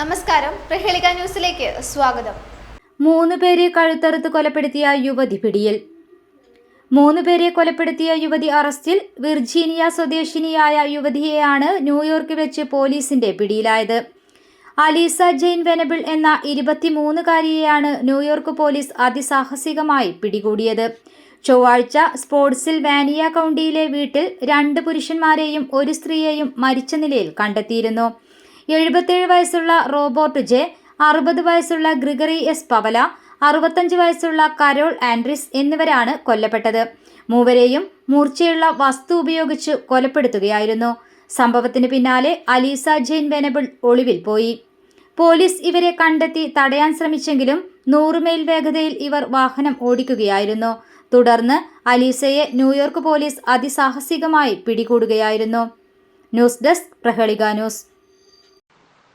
നമസ്കാരം. പ്രഹേളിക ന്യൂസിലേക്ക് സ്വാഗതം. മൂന്ന് പേരെ കഴുത്തറുത്ത് കൊലപ്പെടുത്തിയ യുവതി പിടിയിൽ. മൂന്ന് പേരെ കൊലപ്പെടുത്തിയ യുവതി അറസ്റ്റിൽ വിർജീനിയ സ്വദേശിനിയായ യുവതിയെയാണ് ന്യൂയോർക്കിൽ വെച്ച് പോലീസിന്റെ പിടിയിലായത്. അലീസ ജെയിൻ വെനബിൾ എന്ന ഇരുപത്തിമൂന്നുകാരിയെയാണ് ന്യൂയോർക്ക് പോലീസ് അതിസാഹസികമായി പിടികൂടിയത്. ചൊവ്വാഴ്ച സ്പോർട്സിൽ വാനിയ കൗണ്ടിയിലെ വീട്ടിൽ രണ്ട് പുരുഷന്മാരെയും ഒരു സ്ത്രീയെയും മരിച്ച നിലയിൽ കണ്ടെത്തിയിരുന്നു. എഴുപത്തേഴ് വയസ്സുള്ള റോബോർട്ട് ജെ അറുപത് വയസ്സുള്ള ഗ്രിഗറി എസ് പവല അറുപത്തഞ്ച് വയസ്സുള്ള കരോൾ ആൻഡ്രിസ് എന്നിവരാണ് കൊല്ലപ്പെട്ടത്. മൂവരെയും മൂർച്ചയുള്ള വസ്തു ഉപയോഗിച്ച് കൊലപ്പെടുത്തുകയായിരുന്നു. സംഭവത്തിന് പിന്നാലെ അലീസ ജെയിൻ വെനബിൾ ഒളിവിൽ പോയി. പോലീസ് ഇവരെ കണ്ടെത്തി തടയാൻ ശ്രമിച്ചെങ്കിലും നൂറ് മൈൽ വേഗതയിൽ ഇവർ വാഹനം ഓടിക്കുകയായിരുന്നു. തുടർന്ന് അലീസയെ ന്യൂയോർക്ക് പോലീസ് അതിസാഹസികമായി പിടികൂടുകയായിരുന്നു. News desk Prahelika news.